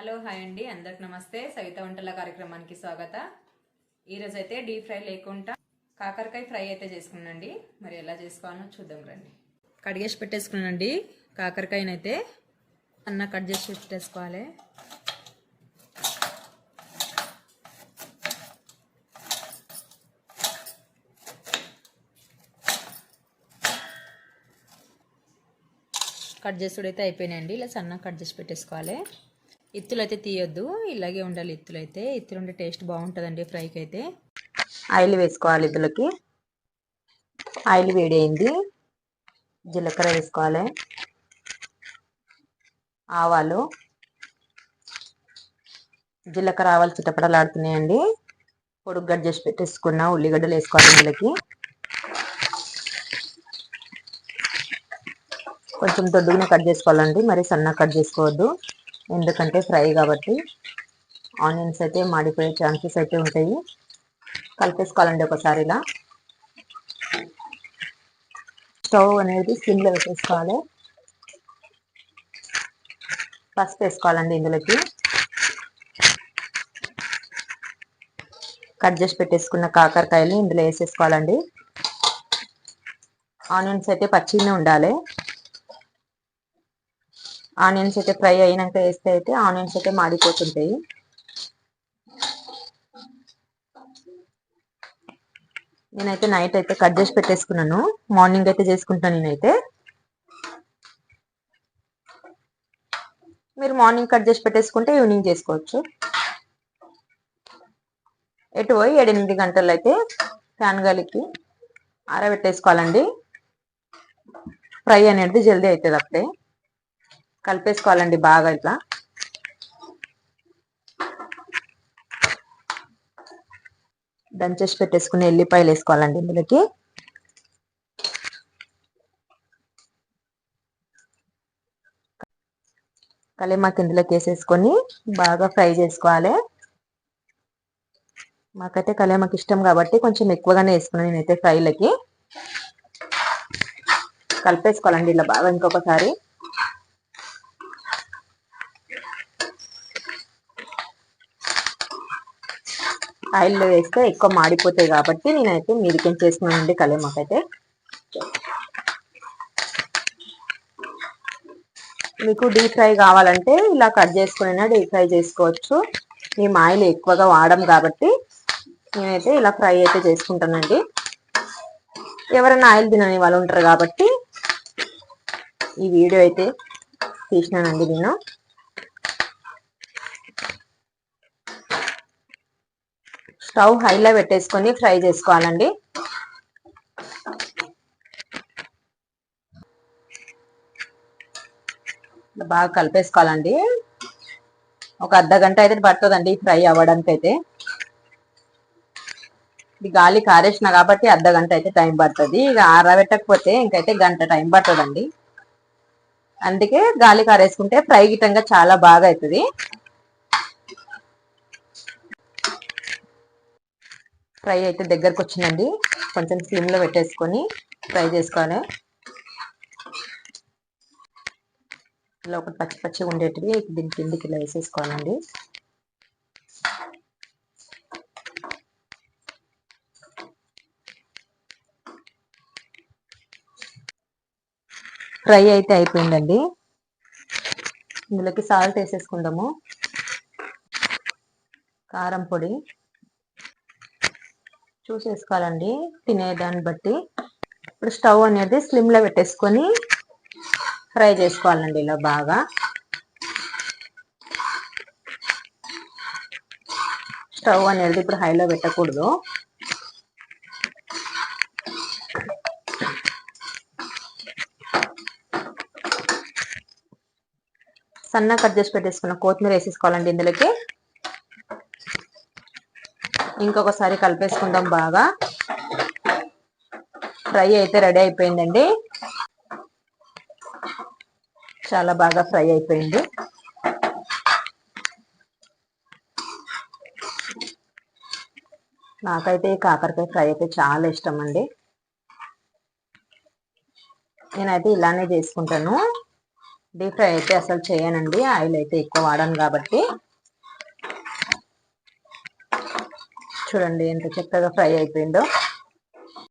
Hello hi అండి. అందరికి నమస్తే. సవిత వంటల కార్యక్రమానికి స్వాగత. ఈరోజు అయితే డీప్ ఫ్రై లేకుండా కాకరకాయ ఫ్రై అయితే చేసుకున్నాండి మరి ఎలా చేసుకోవాలో చూద్దాం రండి. కడిగేసి పెట్టేసుకున్నానండి. కాకరకాయనైతే అన్న కట్ చేసి పెట్టేసుకోవాలి. కట్ చేసుడైతే అయిపోయినాయండి. ఇలా సన్నగా కట్ చేసి పెట్టేసుకోవాలి. ఇత్తులు అయితే తీయొద్దు. ఇలాగే ఉండాలి ఇత్తులు అయితే ఇత్తులు ఉండే టేస్ట్ బాగుంటుందండి ఫ్రైకి అయితే ఆయిల్ వేసుకోవాలి ఇత్తులకి ఆయిల్ వేడి అయింది జీలకర్ర వేసుకోవాలి. ఆవాలు. జీలకర్ర ఆవాలు చిట్టపడలాడుతున్నాయండి పొడుగు గడ్డ చేసి పెట్టేసుకున్న ఉల్లిగడ్డలు వేసుకోవాలి ఇందులోకి. కొంచెం దొడ్డుగా కట్ చేసుకోవాలండి. మరి సన్నగా కట్ చేసుకోవద్దు. ఎందుకంటే ఫ్రై కాబట్టి ఆనియన్స్ అయితే మాడిపోయే ఛాన్సెస్ అయితే ఉంటాయి. కలిపేసుకోవాలండి ఒకసారి ఇలా. స్టవ్ అనేది సిమ్లో వేసేసుకోవాలి. పసుపు వేసుకోవాలండి ఇందులోకి. కట్ చేసి పెట్టేసుకున్న కాకరకాయలు ఇందులో వేసేసుకోవాలండి. ఆనియన్స్ అయితే పచ్చిగానే ఉండాలి. ఆనియన్స్ అయితే ఫ్రై అయినాక వేస్తే అయితే ఆనియన్స్ అయితే మాడిపోతుంటాయి. నేనైతే నైట్ అయితే కట్ చేసి పెట్టేసుకున్నాను. మార్నింగ్ అయితే చేసుకుంటాను నేనైతే. మీరు మార్నింగ్ కట్ చేసి పెట్టేసుకుంటే ఈవినింగ్ చేసుకోవచ్చు. ఎటు పోయి ఏడెనిమిది గంటలు అయితే ఫ్యాన్ గాలికి ఆరబెట్టేసుకోవాలండి. ఫ్రై అనేది జల్దీ అవుతుంది అప్పుడే. కలిపేసుకోవాలండి బాగా ఇట్లా. దంచేసి పెట్టేసుకుని ఎల్లిపాయలు వేసుకోవాలండి ఇందులోకి. కలిమాకి ఇందులోకి వేసేసుకొని బాగా ఫ్రై చేసుకోవాలి. మాకైతే కలిమాకి ఇష్టం కాబట్టి కొంచెం ఎక్కువగానే వేసుకున్నాను నేనైతే ఫ్రైలకి. కలిపేసుకోవాలండి ఇలా బాగా ఇంకొకసారి. ఆయిల్లో వేస్తే ఎక్కువ మాడిపోతాయి కాబట్టి నేనైతే మీరికేం చేసుకున్నానండి కలేమాకైతే మీకు డీప్ ఫ్రై కావాలంటే ఇలా కట్ చేసుకుని డీప్ ఫ్రై చేసుకోవచ్చు. మేము ఆయిల్ ఎక్కువగా వాడడం కాబట్టి నేనైతే ఇలా ఫ్రై అయితే చేసుకుంటానండి. ఎవరైనా ఆయిల్ తినని వాళ్ళు ఉంటారు కాబట్టి ఈ వీడియో అయితే తీసినానండి నేను. స్టవ్ హైలో పెట్టేసుకొని ఫ్రై చేసుకోవాలండి. బాగా కలిపేసుకోవాలండి. ఒక అర్ధ గంట అయితే పడుతుందండి ఫ్రై అవ్వడానికి అయితే ఇది గాలి కారేసిన కాబట్టి అర్ధ గంట అయితే టైం పడుతుంది. ఇక ఆరబెట్టకపోతే ఇంకైతే గంట టైం పడుతుందండి. అందుకే గాలి కారేసుకుంటే ఫ్రై గిట్టంగా చాలా బాగా అవుతుంది ఫ్రై అయితే దగ్గరకు వచ్చిందండి కొంచెం స్లిమ్లో పెట్టేసుకొని ఫ్రై చేసుకోవాలి. ఇలా ఒకటి పచ్చి పచ్చిగా ఉండేటివి దీని కిందికి ఇలా వేసేసుకోవాలండి. ఫ్రై అయితే అయిపోయిందండి. ఇందులోకి సాల్ట్ వేసేసుకుందాము. కారం పొడి. చూసేసుకోవాలండి. తినేదాన్ని బట్టి. ఇప్పుడు స్టవ్ అనేది స్లిమ్లో పెట్టేసుకొని ఫ్రై చేసుకోవాలండి ఇలా బాగా. స్టవ్ అనేది ఇప్పుడు హైలో పెట్టకూడదు. సన్న కట్ చేసి పెట్టేసుకున్న కొత్తిమీర వేసేసుకోవాలండి ఇందులోకి. ఇంకొకసారి కలిపేసుకుందాం బాగా. ఫ్రై అయితే రెడీ అయిపోయిందండి. చాలా బాగా ఫ్రై అయిపోయింది. నాకైతే ఈ కాకరకాయ ఫ్రై అయితే చాలా ఇష్టం అండి నేనైతే ఇలానే చేసుకుంటాను. డీప్ ఫ్రై అయితే అసలు చేయనండి. ఆయిల్ అయితే ఎక్కువ వాడను కాబట్టి. చూడండి ఎంత చక్కగా ఫ్రై అయిపోయిందో.